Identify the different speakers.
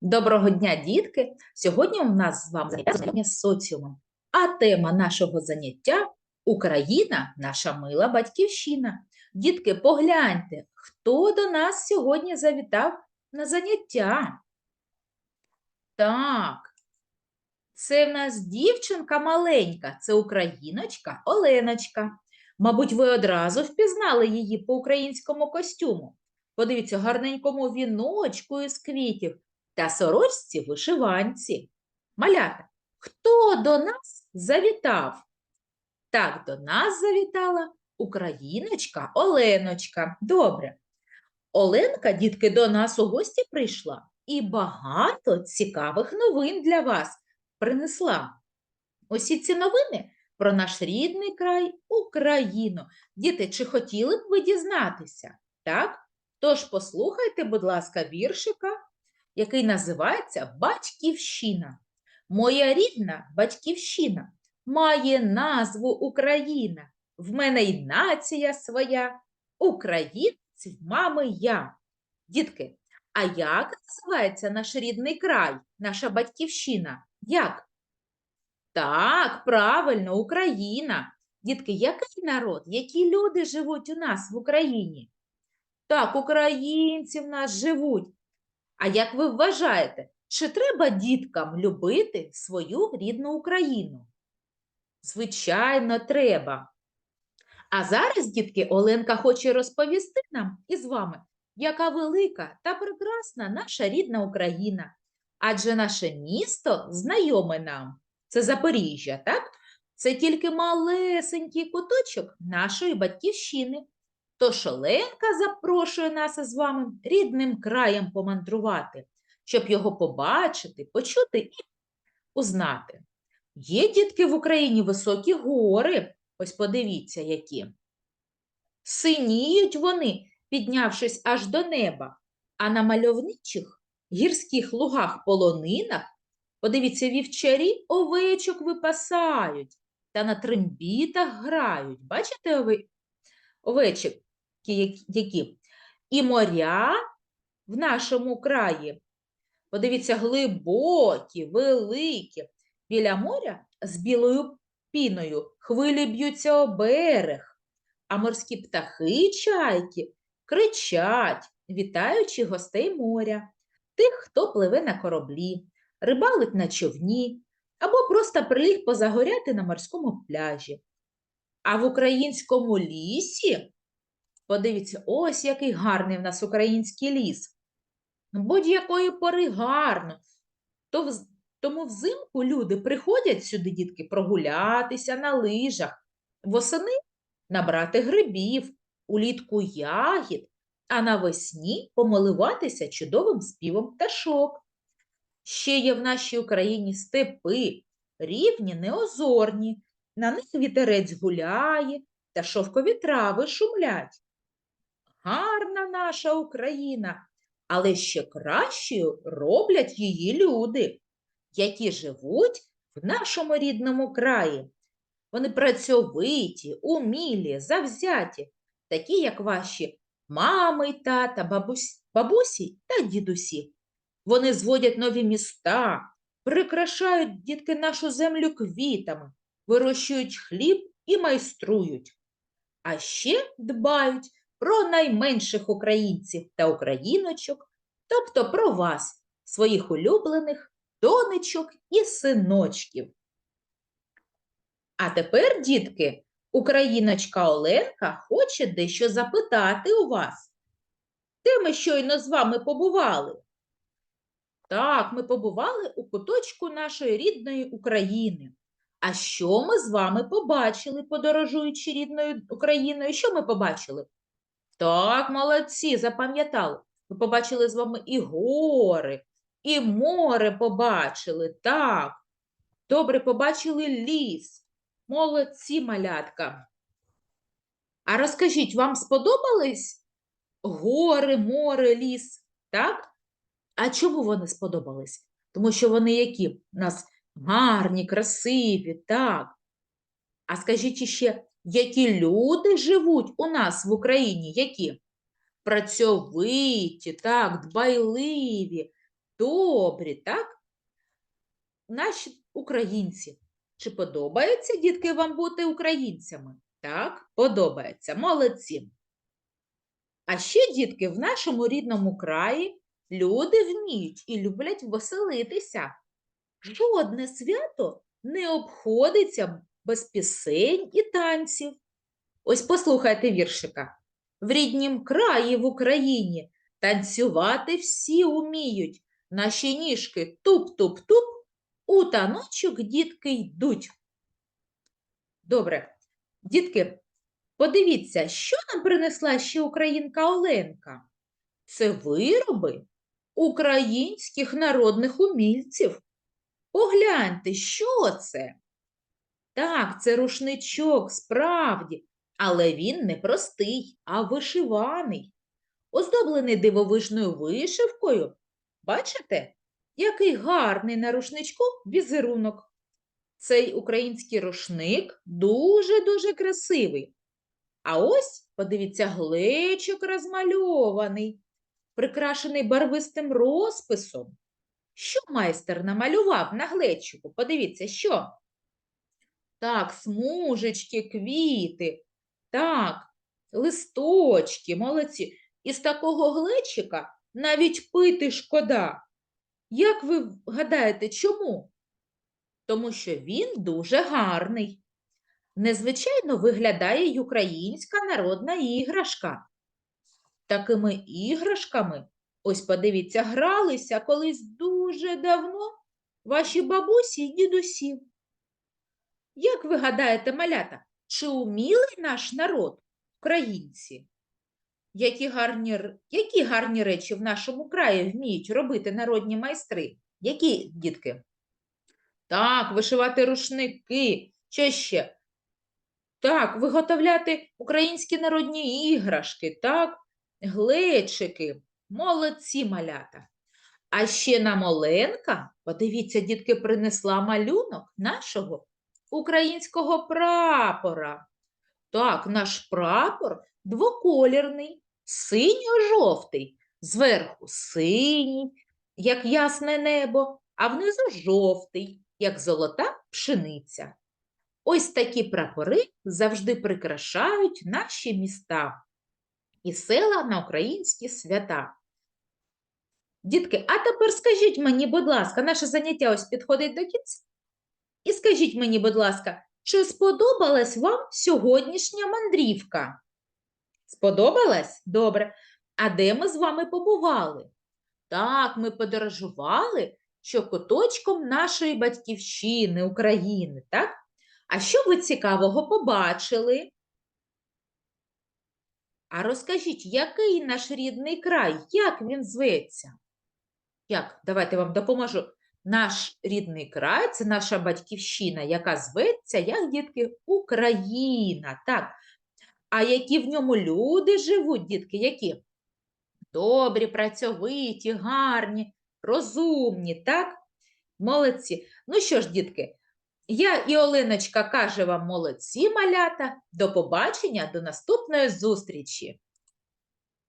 Speaker 1: Доброго дня, дітки! Сьогодні у нас з вами заняття з соціумом, а тема нашого заняття Україна, наша мила батьківщина. Дітки, погляньте, хто до нас сьогодні завітав на заняття. Так, це в нас дівчинка маленька, це україночка Оленочка. Мабуть, ви одразу впізнали її по українському костюму. Подивіться, гарненькому віночку із квітів та сорочці вишиванці. Малята, хто до нас завітав? Так, до нас завітала україночка Оленочка. Добре. Оленка, дітки, до нас у гості прийшла і багато цікавих новин для вас принесла. Усі ці новини про наш рідний край Україну. Діти, чи хотіли б ви дізнатися? Так? Тож послухайте, будь ласка, віршика який називається Батьківщина. Моя рідна батьківщина має назву Україна. В мене й нація своя, українців, мами я. Дітки, а як називається наш рідний край, наша батьківщина? Як? Так, правильно, Україна. Дітки, який народ, які люди живуть у нас в Україні? Так, українці в нас живуть. А як ви вважаєте, чи треба діткам любити свою рідну Україну? Звичайно, треба. А зараз, дітки, Оленка хоче розповісти нам із вами, яка велика та прекрасна наша рідна Україна. Адже наше місто знайоме нам. Це Запоріжжя, так? Це тільки малесенький куточок нашої батьківщини. Тож Оленка запрошує нас із вами рідним краєм помандрувати, щоб його побачити, почути і узнати. Є дітки в Україні високі гори, ось подивіться, які. Синіють вони, піднявшись аж до неба, а на мальовничих гірських лугах полонинах, подивіться, вівчарі овечок випасають та на трембітах грають. Бачите овечок? Які. І моря в нашому краї, подивіться, глибокі, великі. Біля моря з білою піною хвилі б'ються о берег, а морські птахи чайки кричать, вітаючи гостей моря, тих, хто пливе на кораблі, рибалить на човні або просто приліг позагоряти на морському пляжі. А в українському лісі Подивіться, ось який гарний в нас український ліс. Будь-якої пори гарно. То Тому взимку люди приходять сюди, дітки, прогулятися на лижах, восени набрати грибів, улітку ягід, а навесні помилуватися чудовим співом пташок. Ще є в нашій Україні степи, рівні, неозорні, на них вітерець гуляє та шовкові трави шумлять гарна наша Україна, але ще кращою роблять її люди, які живуть в нашому рідному краї. Вони працьовиті, умілі, завзяті, такі, як ваші мами тата, бабусь, бабусі та дідусі. Вони зводять нові міста, прикрашають дітки нашу землю квітами, вирощують хліб і майструють. А ще дбають про найменших українців та україночок, тобто про вас, своїх улюблених донечок і синочків. А тепер, дітки, україночка Оленка хоче дещо запитати у вас. Де ми щойно з вами побували? Так, ми побували у куточку нашої рідної України. А що ми з вами побачили, подорожуючи рідною Україною? Що ми побачили? Так, молодці, запам'ятали. Ми побачили з вами і гори, і море побачили. Так. Добре побачили ліс. Молодці малятка. А розкажіть, вам сподобались гори, море, ліс? Так? А чому вони сподобались? Тому що вони які? У нас гарні, красиві, так. А скажіть ще, які люди живуть у нас в Україні, які? Працьовиті, так, дбайливі, добрі, так? Наші українці. Чи подобається, дітки, вам бути українцями? Так, подобається. Молодці. А ще, дітки, в нашому рідному краї люди вміють і люблять веселитися. Жодне свято не обходиться без пісень і танців. Ось послухайте віршика. В ріднім краї в Україні танцювати всі уміють. Наші ніжки туп-туп-туп, у таночок дітки йдуть. Добре, дітки, подивіться, що нам принесла ще українка Оленка. Це вироби українських народних умільців. Погляньте, що це? Так, це рушничок, справді, але він не простий, а вишиваний, оздоблений дивовижною вишивкою. Бачите, який гарний на рушничку візерунок. Цей український рушник дуже-дуже красивий. А ось, подивіться, глечик розмальований, прикрашений барвистим розписом. Що майстер намалював на глечику? Подивіться, що? Так, смужечки, квіти, так, листочки, молодці. Із такого глечика навіть пити шкода. Як ви гадаєте, чому? Тому що він дуже гарний. Незвичайно виглядає й українська народна іграшка. Такими іграшками, ось подивіться, гралися колись дуже давно ваші бабусі й дідусі. Як ви гадаєте, малята, чи умілий наш народ, українці? Які гарні, які гарні речі в нашому краї вміють робити народні майстри? Які, дітки? Так, вишивати рушники. Що ще? Так, виготовляти українські народні іграшки, так, глечики. Молодці малята. А ще нам Оленка, подивіться, дітки, принесла малюнок нашого українського прапора. Так, наш прапор двоколірний, синьо-жовтий. Зверху синій, як ясне небо, а внизу жовтий, як золота пшениця. Ось такі прапори завжди прикрашають наші міста і села на українські свята. Дітки, а тепер скажіть мені, будь ласка, наше заняття ось підходить до кінця. І скажіть мені, будь ласка, чи сподобалась вам сьогоднішня мандрівка? Сподобалась? Добре. А де ми з вами побували? Так, ми подорожували щокоточком нашої батьківщини, України, так? А що ви цікавого побачили? А розкажіть, який наш рідний край? Як він зветься? Як? Давайте вам допоможу. Наш рідний край це наша батьківщина, яка зветься, як дітки, Україна. Так. А які в ньому люди живуть, дітки, які? Добрі, працьовиті, гарні, розумні, так? Молодці. Ну що ж, дітки, я і Оленочка каже вам молодці, малята. До побачення, до наступної зустрічі.